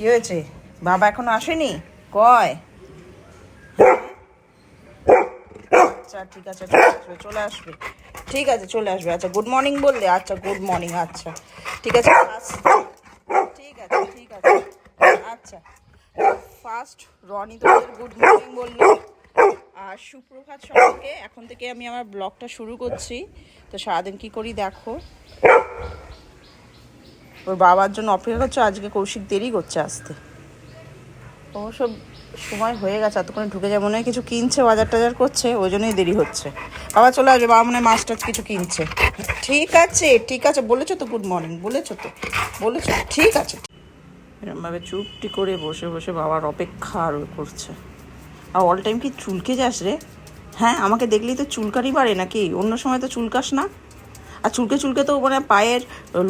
কি হয়েছে? বাবা এখনও আসেনি? কয়? আচ্ছা ঠিক আছে আছে, চলে আসবে ঠিক আছে, চলে আসবে। আচ্ছা গুড মর্নিং বললে? আচ্ছা গুড মর্নিং আচ্ছা। ঠিক আছে ঠিক আছে ঠিক আছে। আচ্ছা ফার্স্ট রনি তোদের গুড মর্নিং বলল। আর সুপ্রভাত সবাইকে, এখন থেকে আমি আমার ব্লগটা শুরু করছি। তো সারাদিন কি করি দেখো। ওর বাবার জন্য অপেক্ষা করছে, আজকে কৌশিক দেরি করছে আসতে। অবশ্য সময় হয়ে গেছে, এতক্ষণে ঢুকে মনে হয় কিছু কিনছে, বাজার টাজার করছে, ওই জন্যই দেরি হচ্ছে। বাবা চলে আসবে, বাবা মনে মাছ টাছ কিছু কিনছে। ঠিক আছে ঠিক আছে, বলেছ তো গুড মর্নিং বলেছ তো, বলেছ ঠিক আছে। এরমভাবে চুপটি করে বসে বসে বাবার অপেক্ষা আর ও করছে। আর অল টাইম কি চুলকে যাস রে? হ্যাঁ আমাকে দেখলেই তো চুলকারি বাড়ে নাকি? অন্য সময় তো চুলকাস না। আর চুলকে চুলকে তো মানে পায়ের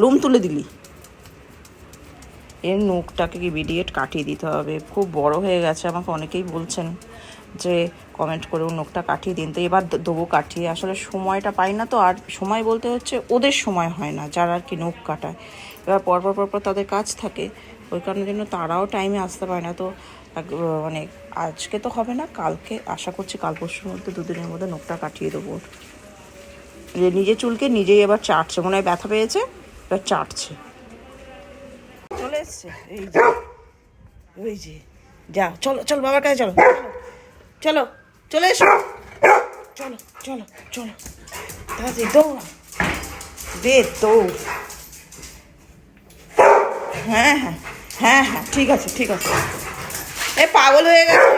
লোম তুলে দিলি। এর নখটাকে কি ভিডিয়েট কাটিয়ে দিতে হবে? খুব বড় হয়ে গেছে, আমাকে অনেকেই বলছেন যে কমেন্ট করে নখটা কাটিয়ে দিন। তো এবার দেবো কাটিয়ে। আসলে সময়টা পাই না তো, আর সময় বলতে হচ্ছে ওদের সময় হয় না, যারা আর কি নখ কাটায়। এবার পরপর পরপর তাদের কাজ থাকে, ওই কারণের জন্য তারাও টাইমে আসতে পারে না। তো মানে আজকে তো হবে না, কালকে আশা করছি কাল পরশুর মধ্যে দুদিনের মধ্যে নখটা কাটিয়ে দেবো যে নিজে চুলকে নিজেই এবার চাটছে, মনে হয় ব্যথা পেয়েছে, এবার চাটছে। ওই যে যা চলো চলো, বাবার কাছে চলো চলো, চলে এসো। চলো চলো চলো তাড়াতাড়ি দৌড়া দে দৌড়। হ্যাঁ হ্যাঁ হ্যাঁ হ্যাঁ ঠিক আছে ঠিক আছে। এ পাগল হয়ে গেছে।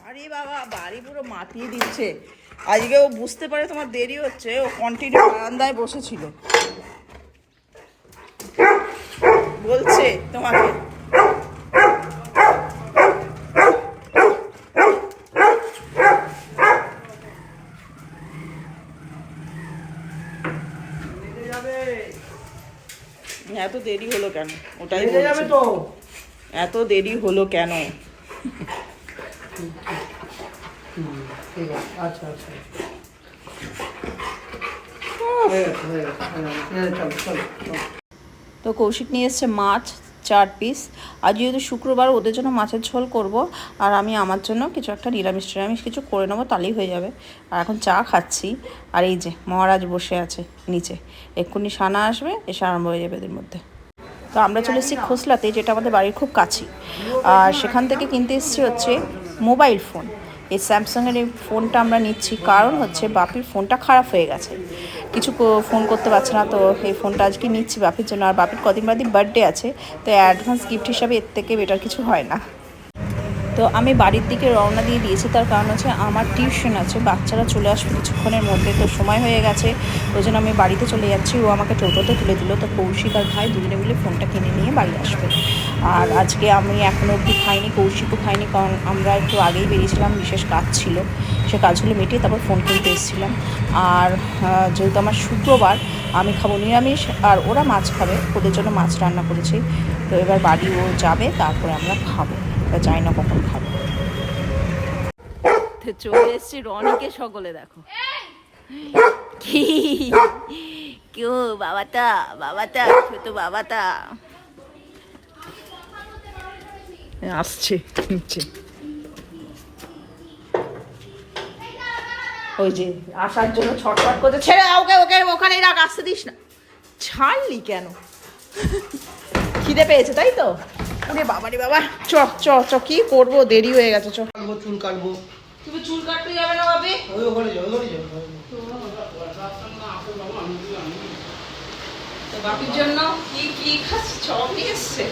বাড়ি বাবা, বাড়ি পুরো মাতিয়ে দিচ্ছে। আজকে ও বুঝতে পারে তোমার দেরি হচ্ছে, ও কন্টিনিউ বারান্দায় বসেছিল। বলছে তোমাকে। এত দেরি হলো কেন? ওটাই বলছি। তো। এত দেরি হলো কেন? ঠিক আছে আচ্ছা আচ্ছা চলো চলো। তো কৌশিক নিয়ে এসছে মাছ, চার পিস আর যেহেতু শুক্রবার ওদের জন্য মাছের ঝোল করব, আর আমি আমার জন্য কিছু একটা নিরামিষ টিরামিষ কিছু করে নেব, তাহলেই হয়ে যাবে। আর এখন চা খাচ্ছি। আর এই যে মহারাজ বসে আছে নিচে। এক্ষুনি সানা আসবে, এসে আরম্ভ হয়ে যাবে এদের মধ্যে। তো আমরা চলে এসেছি খোসলাতে, যেটা আমাদের বাড়ির খুব কাছে আর সেখান থেকে কিনতে এসেছি হচ্ছে মোবাইল ফোন। এই স্যামসাংয়ের এই ফোনটা আমরা নিচ্ছি, কারণ হচ্ছে বাপির ফোনটা খারাপ হয়ে গেছে। কিছু ফোন করতে পারছে না, তো এই ফোনটা আজকে নিচ্ছি বাপের জন্য। আর বাপের কদিন বাদই বার্থডে আছে, তো অ্যাডভান্স গিফট হিসাবে এর থেকে বেটার কিছু হয় না। তো আমি বাড়ির দিকে রওনা দিয়ে দিয়েছি, তার কারণ হচ্ছে আমার টিউশন আছে, বাচ্চারা চলে আসবে কিছুক্ষণের মধ্যে, তো সময় হয়ে গেছে। ওই জন্য আমি বাড়িতে চলে যাচ্ছি, ও আমাকে টোটোতে তুলে দিল। তো কৌশিক আর ভাই দুজনে মিলে ফোনটা কিনে নিয়ে বাড়ি আসবে। আর আজকে আমি এখনও অবধি খাইনি, কৌশিকও খাইনি, কারণ আমরা একটু আগেই বেরিয়েছিলাম, বিশেষ কাজ ছিল। সে কাজগুলো মিটিয়ে তারপর ফোন কিনতে এসেছিলাম। আর যেহেতু আমার শুক্রবার আমি খাব নিরামিষ আর ওরা মাছ খাবে ওদের জন্য মাছ রান্না করেছি। তো এবার বাড়ি ও যাবে তারপরে আমরা খাব। এবার যাই না কখন খাব। তো চলে এসছি রনিকে সকলে দেখো। কি? কেউ বাবাটা বাবাটা ছোট বাবাটা। আসছে নিচে ওই যে আসার জন্য ছটফট করছে। ছেড়ে দাও, ওকে ওকে ওখানেই রাখ আসতে দিস না। ছাড়লি কেন? খিদে পেয়েছে তাই তো? ওরে বাবারে বাবা। চ চ চ কি করব? দেরি হয়ে গেছে চ। কাটবো চুল কাটবো। তুমি চুল কাটতে যাবে না ভাবি? ওই ওখানে যাও ওখানে যাও। তো বাপির জন্য কি কি খাচ্ছি? চপ নিয়ে এসছে।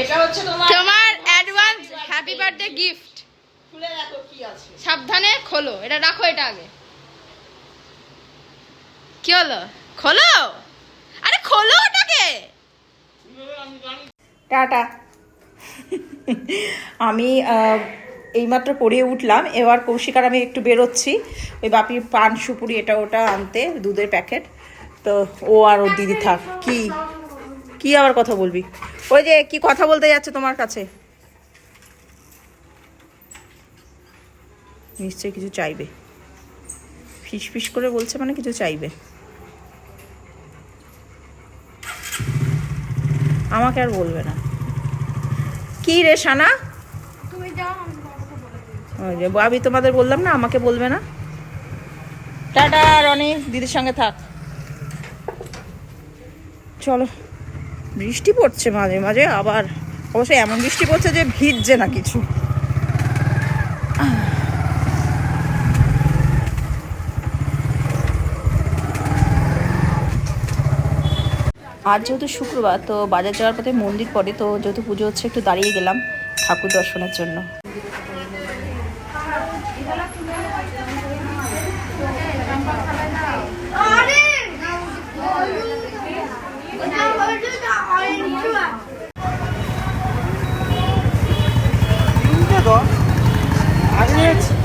এটা হচ্ছে তোমার তোমার অ্যাডভান্স হ্যাপি বার্থডে গিফট খুলে দেখো কি আছে? সাবধানে খোলো এটা রাখো এটা আগে। কি হলো? খোলো? আরে খোলো ওটাকে! টাটা। আমি এইমাত্র পড়িয়ে উঠলাম এবার কৌশিকার আমি একটু বেরোচ্ছি। ওই বাপির পান সুপুরি এটা ওটা আনতে দুধের প্যাকেট। তো ও আর ওর দিদি থাক। কি? কি আবার কথা বলবি? ওই যে কি কথা বলতে যাচ্ছে তোমার কাছে? নিশ্চয়ই কিছু চাইবে। ফিস ফিস করে বলছে মানে কিছু চাইবে। আমাকে আর বলবে না। কি রে সানা? আমি তোমাদের বললাম না আমাকে বলবে না। টাটা রনি দিদির সঙ্গে থাক। চলো। বৃষ্টি পড়ছে মাঝে মাঝে আবার অবশ্যই এমন বৃষ্টি পড়ছে যে ভিজছে না কিছু। আজ যেহেতু শুক্রবার তো বাজার যাওয়ার পথে মন্দির পড়ে তো যেহেতু পুজো হচ্ছে একটু দাঁড়িয়ে গেলাম ঠাকুর দর্শনের জন্য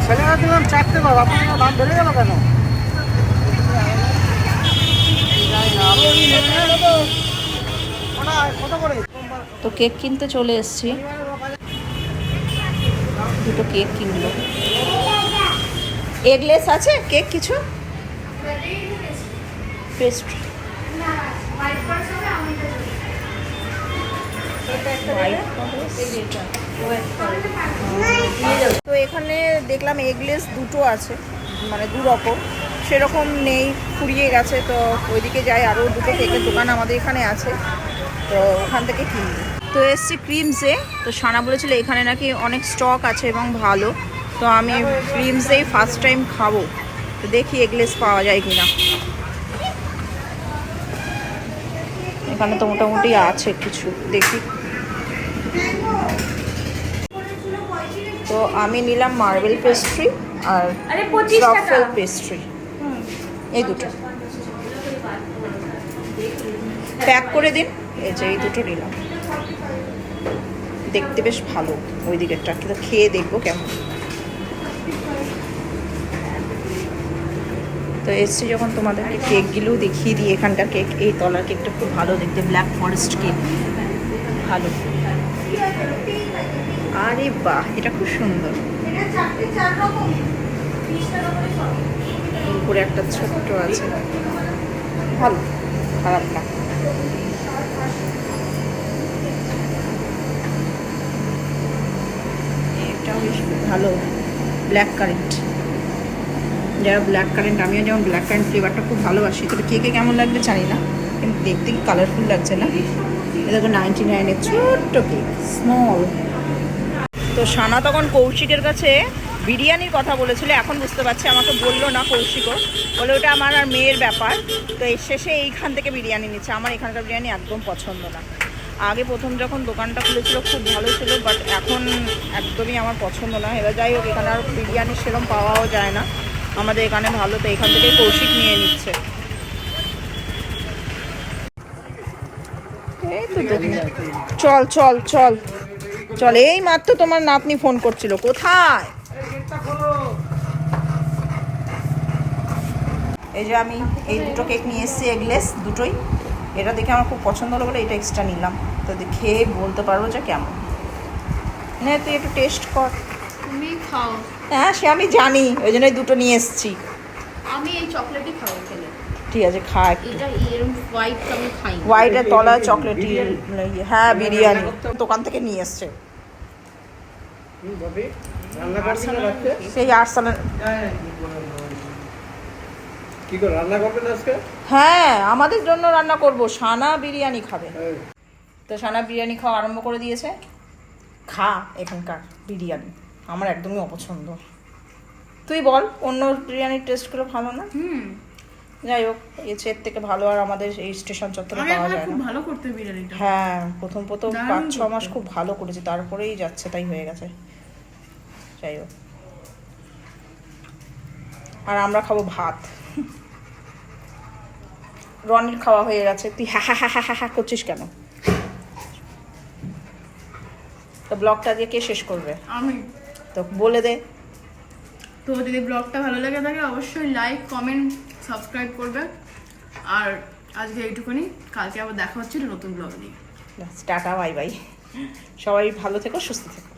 ছেলেরা দিলাম চারটে দাম বেড়ে গেল কেন জানি না, আপনি নেবেন না তো? কেক কিনতে চলে এসেছি। দুটো কেক কিনবো এগলেস আছে? কেক কিছু? পেস্ট্রি তো এখানে দেখলাম এগলেস দুটো আছে। মানে দু রকম সেরকম নেই, ফুরিয়ে গেছে, তো ওইদিকে যাই আরও দুটো কেকের দোকান আমাদের এখানে আছে, তো ওখান থেকে কিনবো তো এসছি ক্রিমসে, তো সানা বলেছিল এখানে নাকি অনেক স্টক আছে এবং ভালো, তো আমি ক্রিমসেই ফার্স্ট টাইম খাব, তো দেখি এগলেস পাওয়া যায় কিনা। এখানে তো মোটামুটি আছে কিছু, দেখি। তো আমি নিলাম মার্বেল পেস্ট্রি। আর ট্রাফেল পেস্ট্রি এই দুটো। প্যাক করে দিন। এই যে এই দুটো নিলাম। দেখতে বেশ ভালো। ওই দিকেরটা কিন্তু খেয়ে দেখব কেমন। তো এসছি যখন তোমাদেরকে কেকগুলোও দেখিয়ে দিই এখানকার কেক এই তলার কেকটা খুব ভালো দেখতে ব্ল্যাক ফরেস্ট কেক ভালো। আরে বাহ এটা খুব সুন্দর। উপরে একটা ছোট্ট আছে। ভালো, খারাপ না। এটাও বেশ ভালো ব্ল্যাক কারেন্ট যারা ব্ল্যাক কারেন্ট আমিও যেমন ব্ল্যাক কারেন্ট ফ্লেভারটা খুব ভালোবাসি, তবে কেকে কেমন লাগবে জানি না, কিন্তু দেখতে কি কালারফুল লাগছে না? এটা তো নাইনটি নাইনের ছোট্ট কেক স্মল তো সানা তখন কৌশিকের কাছে বিরিয়ানির কথা বলেছিল, এখন বুঝতে পারছি, আমাকে বলল না কৌশিকও। বলে ওটা আমার আর মেয়ের ব্যাপার। তো এর শেষে এইখান থেকে বিরিয়ানি নিচ্ছে। আমার এখানকার বিরিয়ানি একদম পছন্দ না। আগে প্রথম যখন দোকানটা খুলেছিল, খুব ভালো ছিল বাট এখন একদমই আমার পছন্দ না। এবার যাই হোক, এখানে আর বিরিয়ানি সেরকম পাওয়াও যায় না। আমাদের এখানে ভালো, তো এখান থেকে কৌশিক নিয়ে নিচ্ছে। চল চল চল। চল, এই মাত্র তোমার নাতনি ফোন করছিল। কোথায়? এই যে আমি এই দুটো কেক নিয়ে এসেছি এগলেস দুটোই। এটা দেখে আমার খুব পছন্দ হলো বলে এটা এক্সট্রা নিলাম। তো খেয়ে বলতে পারব যে কেমন। নে তুই একটু টেস্ট কর। তুমি খাও। হ্যাঁ সে আমি জানি ওই জন্যই দুটো নিয়ে এসেছি। আমি এই চকলেটই খাব খেলে ঠিক আছে খা একটু। হোয়াইটের তলায় চকলেটি হ্যাঁ বিরিয়ানি। দোকান থেকে নিয়ে এসছে। হুম, ভাবি, রান্না করছেন রাত্রে সেই আর্সালের কি করে রান্না করবেন আজকে? হ্যাঁ আমাদের জন্য রান্না করব। সানা বিরিয়ানি খাবে। তো সানা বিরিয়ানি খাওয়া আরম্ভ করে দিয়েছে। খা এখানকার বিরিয়ানি। আমার একদমই অপছন্দ। তুই বল অন্য বিরিয়ানির টেস্টগুলো ভালো না? হুম। যাই হোক এর থেকে ভালো আর আমাদের এই স্টেশন চত্বরে পাওয়া যায় খুব না। ভালো করতে বিরিয়ানিটা। হ্যাঁ প্রথম প্রথম পাঁচ ছ মাস খুব ভালো করেছে। তারপরেই যাচ্ছে তাই হয়ে গেছে। যাই হোক আর আমরা খাব ভাত। রনির খাওয়া হয়ে গেছে। তুই হ্যাঁ হ্যাঁ হ্যাঁ হ্যাঁ হ্যাঁ করছিস কেন? তো ব্লগটা দিয়ে কে শেষ করবে? আমি। তো বলে দে। তো যদি ব্লগটা ভালো লেগে থাকে অবশ্যই লাইক কমেন্ট সাবস্ক্রাইব করবে। আর আজকে এইটুকুনি। কালকে আবার দেখা হচ্ছে নতুন ব্লগ নিয়ে। টাটা বাই বাই সবাই ভালো থেকো সুস্থ থেকো।